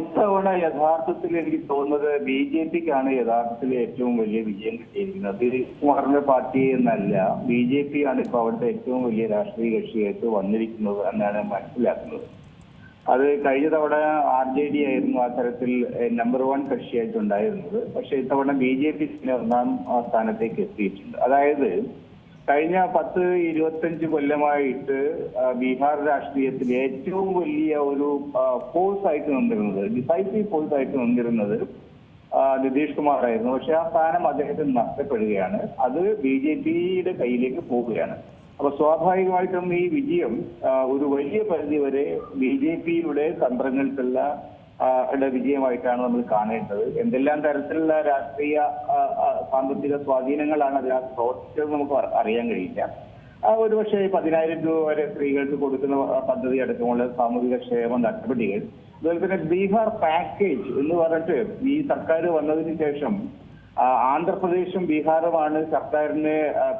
ഇത്തവണ യഥാർത്ഥത്തിൽ എനിക്ക് തോന്നുന്നത് ബി ജെ പിക്കാണ് യഥാർത്ഥത്തിൽ ഏറ്റവും വലിയ വിജയം കിട്ടിയിരിക്കുന്നത്. കുമാറിന്റെ പാർട്ടി എന്നല്ല. ബി ജെ പി ആണ് ഇപ്പൊ അവിടുത്തെ ഏറ്റവും വലിയ രാഷ്ട്രീയ കക്ഷിയായിട്ട് വന്നിരിക്കുന്നത് എന്നാണ് മനസ്സിലാക്കുന്നത്. അത് കഴിഞ്ഞ തവണ ആർ ജെ ഡി ആയിരുന്നു ആ തരത്തിൽ നമ്പർ വൺ കക്ഷിയായിട്ടുണ്ടായിരുന്നത്. പക്ഷെ ഇത്തവണ ബി ജെ പി ഒന്നാം സ്ഥാനത്തേക്ക് എത്തിയിട്ടുണ്ട്. അതായത് കഴിഞ്ഞ പത്ത് ഇരുപത്തഞ്ച് കൊല്ലമായിട്ട് ബീഹാർ രാഷ്ട്രീയത്തിൽ ഏറ്റവും വലിയ ഒരു ഫോഴ്സ് ആയിട്ട് നിന്നിരുന്നത് ഡിസൈസീവ് ഫോഴ്സ് ആയിട്ട് നിന്നിരുന്നത് നിതീഷ് കുമാർ ആയിരുന്നു. പക്ഷെ ആ സ്ഥാനം അദ്ദേഹത്തിന് നഷ്ടപ്പെടുകയാണ്. അത് ബി ജെ പിയുടെ കയ്യിലേക്ക് പോവുകയാണ്. അപ്പൊ സ്വാഭാവികമായിട്ടും ഈ വിജയം ഒരു വലിയ പരിധി വരെ ബി ജെ പിയുടെ തന്ത്രങ്ങൾക്കുള്ള വിജയമായിട്ടാണ് നമ്മൾ കാണേണ്ടത്. എന്തെല്ലാം തരത്തിലുള്ള രാഷ്ട്രീയ സാമ്പത്തിക സ്വാധീനങ്ങളാണ് അതിനകത്ത് പ്രവർത്തിച്ചത് നമുക്ക് അറിയാൻ കഴിയില്ല. ഒരുപക്ഷെ പതിനായിരം രൂപ വരെ സ്ത്രീകൾക്ക് കൊടുക്കുന്ന പദ്ധതി അടക്കമുള്ള സാമൂഹിക ക്ഷേമ നടപടികൾ അതുപോലെ തന്നെ ബീഹാർ പാക്കേജ് എന്ന് പറഞ്ഞിട്ട് ഈ സർക്കാർ വന്നതിന് ശേഷം ആന്ധ്രാപ്രദേശും ബീഹാറുമാണ് സർക്കാരിന്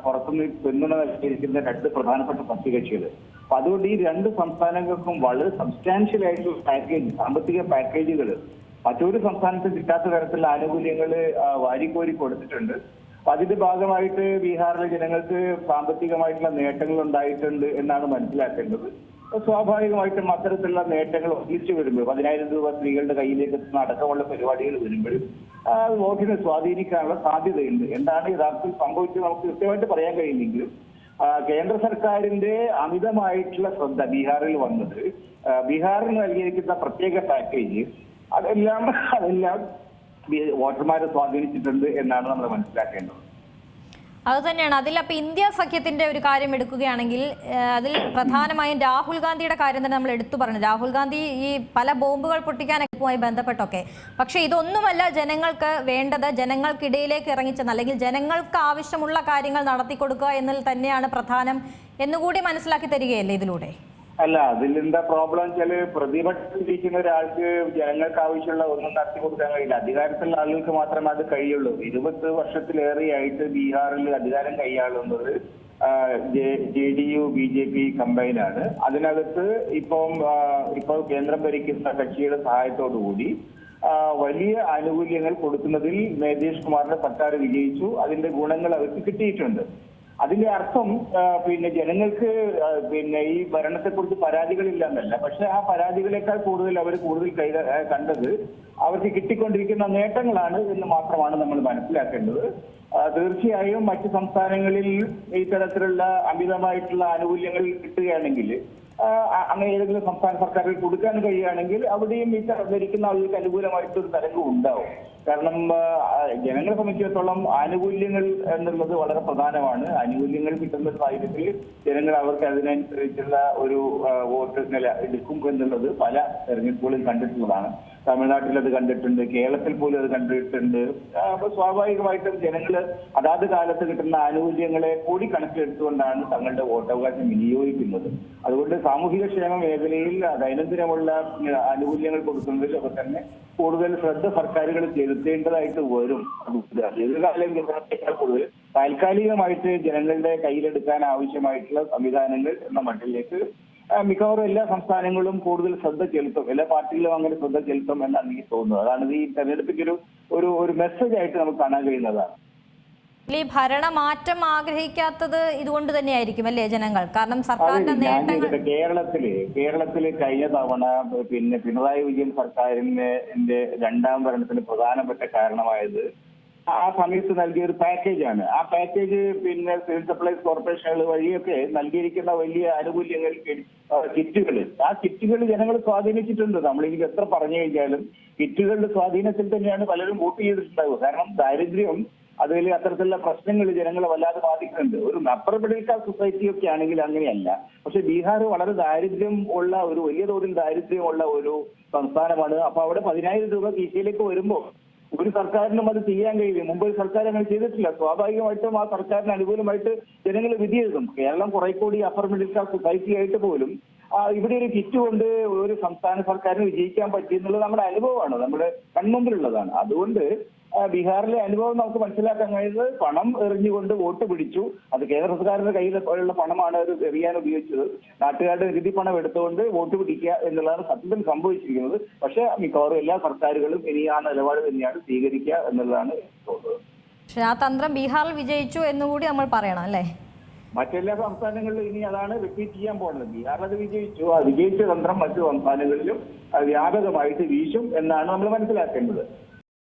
പുറത്തുനിന്ന് പിന്തുണ നൽകിയിരിക്കുന്ന രണ്ട് പ്രധാനപ്പെട്ട സഖ്യകക്ഷികൾ. അപ്പൊ അതുകൊണ്ട് ഈ രണ്ട് സംസ്ഥാനങ്ങൾക്കും വളരെ സബ്സ്റ്റാൻഷ്യൽ ആയിട്ടുള്ള പാക്കേജ് സാമ്പത്തിക പാക്കേജുകൾ മറ്റൊരു സംസ്ഥാനത്ത് കിട്ടാത്ത തരത്തിലുള്ള ആനുകൂല്യങ്ങൾ വാരിക്കോരി കൊടുത്തിട്ടുണ്ട്. അപ്പൊ അതിന്റെ ഭാഗമായിട്ട് ബീഹാറിലെ ജനങ്ങൾക്ക് സാമ്പത്തികമായിട്ടുള്ള നേട്ടങ്ങൾ ഉണ്ടായിട്ടുണ്ട് എന്നാണ് മനസ്സിലാക്കേണ്ടത്. സ്വാഭാവികമായിട്ടും അത്തരത്തിലുള്ള നേട്ടങ്ങൾ ഒന്നിച്ചു വരുമ്പോൾ പതിനായിരം രൂപ സ്ത്രീകളുടെ കയ്യിലേക്ക് എത്തുന്ന അടക്കമുള്ള പരിപാടികൾ വരുമ്പോഴും വോട്ടിനെ സ്വാധീനിക്കാനുള്ള സാധ്യതയുണ്ട്. എന്താണ് യഥാർത്ഥത്തിൽ സംഭവിച്ചത് നമുക്ക് കൃത്യമായിട്ട് പറയാൻ കഴിയില്ലെങ്കിലും കേന്ദ്ര സർക്കാരിന്റെ അമിതമായിട്ടുള്ള ശ്രദ്ധ ബീഹാറിൽ വന്നത്. ബീഹാറിൽ നൽകിയിരിക്കുന്ന പ്രത്യേക പാക്കേജ് അതെല്ലാം അതെല്ലാം വോട്ടർമാരെ സ്വാധീനിച്ചിട്ടുണ്ട് എന്നാണ് നമ്മൾ മനസ്സിലാക്കേണ്ടത്. അത് തന്നെയാണ് അതിൽ അപ്പൊ ഇന്ത്യ സഖ്യത്തിന്റെ ഒരു കാര്യം എടുക്കുകയാണെങ്കിൽ അതിൽ പ്രധാനമായും രാഹുൽ ഗാന്ധിയുടെ കാര്യം തന്നെ നമ്മൾ എടുത്തു പറഞ്ഞു. രാഹുൽ ഗാന്ധി ഈ പല ബോംബുകൾ പൊട്ടിക്കാനൊക്കെയുമായി ബന്ധപ്പെട്ടൊക്കെ. പക്ഷെ ഇതൊന്നുമല്ല ജനങ്ങൾക്ക് വേണ്ടത് ജനങ്ങൾക്കിടയിലേക്ക് ഇറങ്ങിച്ചെന്ന് അല്ലെങ്കിൽ ജനങ്ങൾക്ക് ആവശ്യമുള്ള കാര്യങ്ങൾ നടത്തി കൊടുക്കുക എന്നതിൽ തന്നെയാണ് പ്രധാനം എന്നുകൂടി മനസ്സിലാക്കി തരികയല്ലേ ഇതിലൂടെ? അല്ല അതിലെന്താ പ്രോബ്ലം വെച്ചാൽ പ്രതിപക്ഷത്തിരിക്കുന്ന ഒരാൾക്ക് ജനങ്ങൾക്ക് ആവശ്യമുള്ള ഒന്നും നടത്തി കൊടുക്കാൻ കഴിയില്ല. അധികാരത്തിലുള്ള ആളുകൾക്ക് മാത്രമേ അത് കഴിയുള്ളൂ. ഇരുപത് വർഷത്തിലേറെയായിട്ട് ബീഹാറിൽ അധികാരം കൈയാളുന്നത് J D U B J P കമ്പൈനാണ് അതിനകത്ത് ഇപ്പം ഇപ്പൊ കേന്ദ്രം ഭരിക്കുന്ന കക്ഷിയുടെ സഹായത്തോടുകൂടി കൂടി വലിയ ആനുകൂല്യങ്ങൾ കൊടുക്കുന്നതിൽ നിതീഷ് കുമാറിന്റെ സർക്കാർ വിജയിച്ചു. അതിന്റെ ഗുണങ്ങൾ അവർക്ക് കിട്ടിയിട്ടുണ്ട്. അതിന്റെ അർത്ഥം പിന്നെ ജനങ്ങൾക്ക് പിന്നെ ഈ ഭരണത്തെക്കുറിച്ച് പരാതികളില്ല എന്നല്ല പക്ഷെ ആ പരാതികളെക്കാൾ കൂടുതൽ അവർ കൂടുതൽ കൈ കണ്ടത് അവർക്ക് കിട്ടിക്കൊണ്ടിരിക്കുന്ന നേട്ടങ്ങളാണ് എന്ന് മാത്രമാണ് നമ്മൾ മനസ്സിലാക്കേണ്ടത്. തീർച്ചയായും മറ്റ് സംസ്ഥാനങ്ങളിൽ ഈ തരത്തിലുള്ള അമിതമായിട്ടുള്ള ആനുകൂല്യങ്ങൾ കിട്ടുകയാണെങ്കിൽ അങ്ങനെ ഏതെങ്കിലും സംസ്ഥാന സർക്കാരുകൾ കൊടുക്കാൻ കഴിയുകയാണെങ്കിൽ അവിടെയും ഈ ഭരിക്കുന്ന ആളുകൾക്ക് അനുകൂലമായിട്ടൊരു തരംഗം ഉണ്ടാവും. കാരണം ജനങ്ങളെ സംബന്ധിച്ചിടത്തോളം ആനുകൂല്യങ്ങൾ എന്നുള്ളത് വളരെ പ്രധാനമാണ്. ആനുകൂല്യങ്ങൾ കിട്ടുന്ന സാഹചര്യത്തിൽ ജനങ്ങൾ അവർക്ക് അതിനനുസരിച്ചുള്ള ഒരു വോട്ട് നില എടുക്കും എന്നുള്ളത് പല തെരഞ്ഞെടുപ്പുകളിൽ കണ്ടിട്ടുള്ളതാണ്. തമിഴ്നാട്ടിൽ അത് കണ്ടിട്ടുണ്ട് കേരളത്തിൽ പോലും അത് കണ്ടിട്ടുണ്ട്. അപ്പൊ സ്വാഭാവികമായിട്ടും ജനങ്ങൾ അതാത് കാലത്ത് കിട്ടുന്ന ആനുകൂല്യങ്ങളെ കൂടി കണക്കിലെടുത്തുകൊണ്ടാണ് തങ്ങളുടെ വോട്ടവകാശം വിനിയോഗിക്കുന്നത്. അതുകൊണ്ട് സാമൂഹിക ക്ഷേമ മേഖലയിൽ ദൈനംദിനമുള്ള ആനുകൂല്യങ്ങൾ കൊടുക്കുന്നതിൽ അവർ തന്നെ കൂടുതൽ ശ്രദ്ധ സർക്കാരുകൾ ചെലുത്തേണ്ടതായിട്ട് വരും ദീർഘകാലം കൂടുതൽ താൽക്കാലികമായിട്ട് ജനങ്ങളുടെ കയ്യിലെടുക്കാൻ ആവശ്യമായിട്ടുള്ള സംവിധാനങ്ങൾ എന്ന മട്ടിലേക്ക് മിക്കവാറും എല്ലാ സംസ്ഥാനങ്ങളും കൂടുതൽ ശ്രദ്ധ ചെലുത്തും. എല്ലാ പാർട്ടികളും അങ്ങനെ ശ്രദ്ധ ചെലുത്തും എന്നാണ് എനിക്ക് തോന്നുന്നത്. അതാണ് ഈ തെരഞ്ഞെടുപ്പിന്റെ ഒരു ഒരു മെസ്സേജ് ആയിട്ട് നമുക്ക് കാണാൻ കഴിയുന്നതാണ്. ഈ ഭരണമാറ്റം ആഗ്രഹിക്കാത്തത് ഇതുകൊണ്ട് തന്നെയായിരിക്കും അല്ലേ ജനങ്ങൾ? കാരണം സർക്കാരിന്റെ നേട്ടങ്ങൾ കേരളത്തിൽ കേരളത്തിൽ കഴിഞ്ഞ തവണ പിന്നെ പിണറായി വിജയൻ സർക്കാരിന്റെ രണ്ടാം ഭരണത്തിന് പ്രധാനപ്പെട്ട കാരണമായത് ആ സമയത്ത് നൽകിയ ഒരു പാക്കേജാണ് ആ പാക്കേജ് പിന്നെ സിവിൽ സപ്ലൈസ് കോർപ്പറേഷനുകൾ വഴിയൊക്കെ നൽകിയിരിക്കുന്ന വലിയ ആനുകൂല്യങ്ങൾ കിറ്റുകൾ. ആ കിറ്റുകൾ ജനങ്ങൾ സ്വാധീനിച്ചിട്ടുണ്ട്. നമ്മൾ ഇനി എത്ര പറഞ്ഞു കഴിഞ്ഞാലും കിറ്റുകളുടെ സ്വാധീനത്തിൽ തന്നെയാണ് പലരും വോട്ട് ചെയ്തിട്ടുണ്ടാവുക. കാരണം ദാരിദ്ര്യം അതിൽ അത്തരത്തിലുള്ള പ്രശ്നങ്ങൾ ജനങ്ങളെ വല്ലാതെ ബാധിക്കുന്നുണ്ട്. ഒരു അപ്പർ മിഡിൽ ക്ലാസ് സൊസൈറ്റി ഒക്കെ ആണെങ്കിൽ അങ്ങനെയല്ല. പക്ഷെ ബീഹാർ വളരെ ദാരിദ്ര്യം ഉള്ള ഒരു വലിയ തോതിൽ ദാരിദ്ര്യമുള്ള ഒരു സംസ്ഥാനമാണ്. അപ്പൊ അവിടെ പതിനായിരം രൂപ കീശയിലേക്ക് വരുമ്പോൾ ഒരു സർക്കാരിനും അത് ചെയ്യാൻ കഴിയില്ല. മുമ്പ് ഒരു സർക്കാർ അങ്ങനെ ചെയ്തിട്ടില്ല. സ്വാഭാവികമായിട്ടും ആ സർക്കാരിന് അനുകൂലമായിട്ട് ജനങ്ങൾ വിധി എഴുതും. കേരളം കുറെ കൂടി അപ്പർ മിഡിൽ ക്ലാസ് സൊസൈറ്റി ആയിട്ട് പോലും ഇവിടെ ഒരു കിറ്റ് കൊണ്ട് ഒരു സംസ്ഥാന സർക്കാരിന് വിജയിക്കാൻ പറ്റി എന്നുള്ളത് നമ്മുടെ അനുഭവമാണ്. നമ്മുടെ കൺമുമ്പിലുള്ളതാണ്. അതുകൊണ്ട് ബീഹാറിലെ അനുഭവം നമുക്ക് മനസ്സിലാക്കാൻ കഴിയുന്നത് പണം എറിഞ്ഞുകൊണ്ട് വോട്ട് പിടിച്ചു. അത് കേന്ദ്ര സർക്കാരിന്റെ കയ്യിലുള്ള പണമാണ് അത് എറിയാൻ ഉപയോഗിച്ചത്. നാട്ടുകാരുടെ നികുതി പണം എടുത്തുകൊണ്ട് വോട്ട് പിടിക്കുക എന്നുള്ളതാണ് സത്യത്തിൽ സംഭവിച്ചിരിക്കുന്നത്. പക്ഷേ മിക്കവാറും എല്ലാ സർക്കാരുകളും ഇനി ആ നിലപാട് തന്നെയാണ് സ്വീകരിക്കുക എന്നുള്ളതാണ് തോന്നുന്നത്. പക്ഷെ ആ തന്ത്രം ബീഹാറിൽ വിജയിച്ചു എന്നുകൂടി നമ്മൾ പറയണം അല്ലേ? മറ്റെല്ലാ സംസ്ഥാനങ്ങളിലും ഇനി അതാണ് റിപ്പീറ്റ് ചെയ്യാൻ പോകുന്നത് ബീഹാറിൽ അത് വിജയിച്ചു. ആ വിജയിച്ച തന്ത്രം മറ്റു സംസ്ഥാനങ്ങളിലും വ്യാപകമായിട്ട് വീശും എന്നാണ് നമ്മൾ മനസ്സിലാക്കേണ്ടത്.